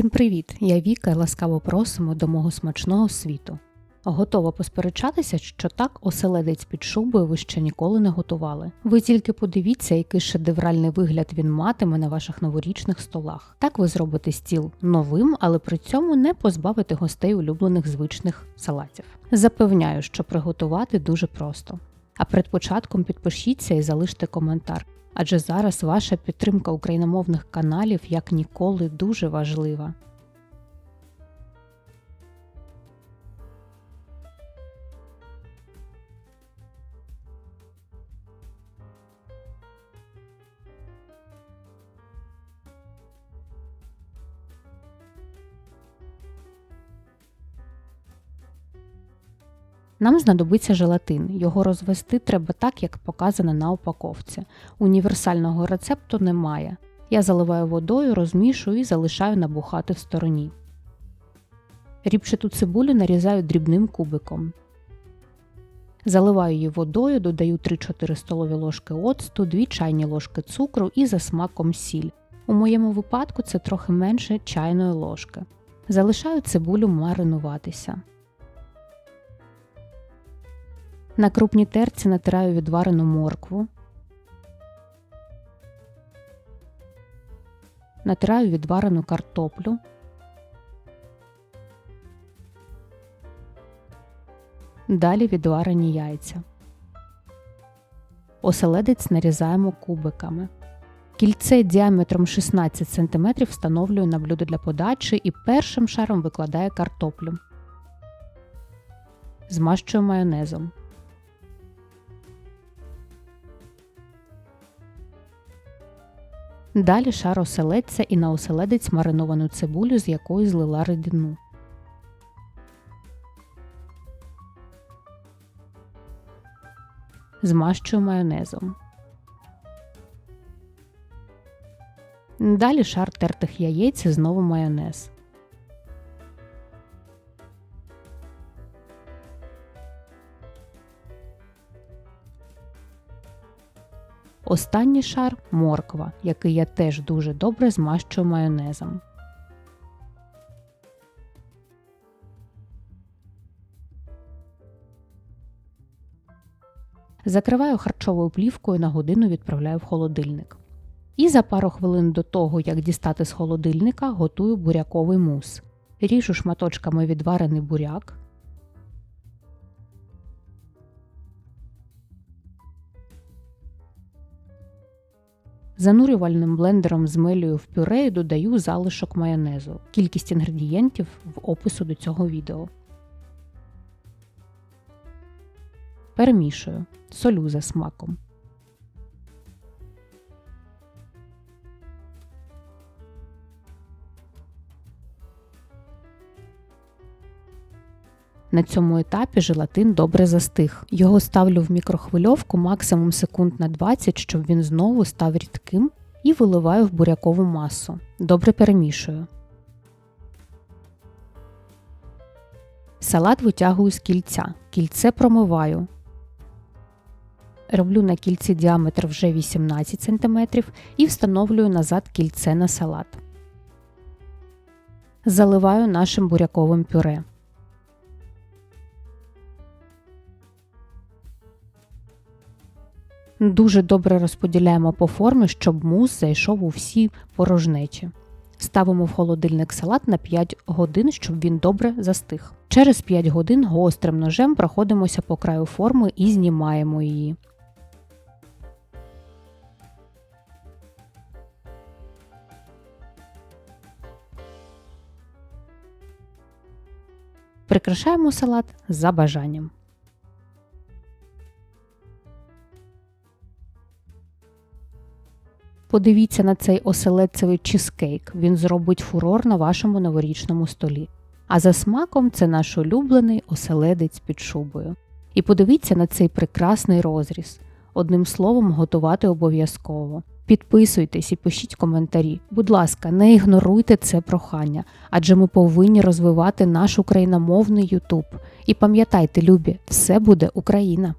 Всім привіт! Я Віка і ласкаво просимо до мого смачного світу. Готова посперечатися, що так оселедець під шубою ви ще ніколи не готували. Ви тільки подивіться, який шедевральний вигляд він матиме на ваших новорічних столах. Так ви зробите стіл новим, але при цьому не позбавите гостей улюблених звичних салатів. Запевняю, що приготувати дуже просто. А перед початком підпишіться і залиште коментар. Адже зараз ваша підтримка україномовних каналів як ніколи дуже важлива. Нам знадобиться желатин. Його розвести треба так, як показано на упаковці. Універсального рецепту немає. Я заливаю водою, розмішую і залишаю набухати в стороні. Ріпчату цибулю нарізаю дрібним кубиком. Заливаю її водою, додаю 3-4 столові ложки оцту, 2 чайні ложки цукру і за смаком сіль. У моєму випадку це трохи менше чайної ложки. Залишаю цибулю маринуватися. На крупній терці натираю відварену моркву. Натираю відварену картоплю. Далі відварені яйця. Оселедець нарізаємо кубиками. Кільце діаметром 16 см встановлюю на блюдо для подачі і першим шаром викладаю картоплю. Змащую майонезом. Далі шар оселедця і на оселедець мариновану цибулю, з якої злила рідину. Змащую майонезом. Далі шар тертих яєць і знову майонез. Останній шар морква, який я теж дуже добре змащую майонезом. Закриваю харчовою плівкою на годину відправляю в холодильник. І за пару хвилин до того, як дістати з холодильника, готую буряковий мус. Ріжу шматочками відварений буряк. Занурювальним блендером змилюю в пюре і додаю залишок майонезу. Кількість інгредієнтів в опису до цього відео. Перемішую. Солю за смаком. На цьому етапі желатин добре застиг. Його ставлю в мікрохвильовку максимум секунд на 20, щоб він знову став рідким, і виливаю в бурякову масу. Добре перемішую. Салат витягую з кільця. Кільце промиваю. Роблю на кільці діаметр вже 18 см і встановлюю назад кільце на салат. Заливаю нашим буряковим пюре. Дуже добре розподіляємо по формі, щоб мус зайшов у всі порожнечі. Ставимо в холодильник салат на 5 годин, щоб він добре застиг. Через 5 годин гострим ножем проходимося по краю форми і знімаємо її. Прикрашаємо салат за бажанням. Подивіться на цей оселедцевий чизкейк. Він зробить фурор на вашому новорічному столі. А за смаком це наш улюблений оселедець під шубою. І подивіться на цей прекрасний розріз. Одним словом, готувати обов'язково. Підписуйтесь і пишіть коментарі. Будь ласка, не ігноруйте це прохання, адже ми повинні розвивати наш україномовний Ютуб. І пам'ятайте, любі, все буде Україна!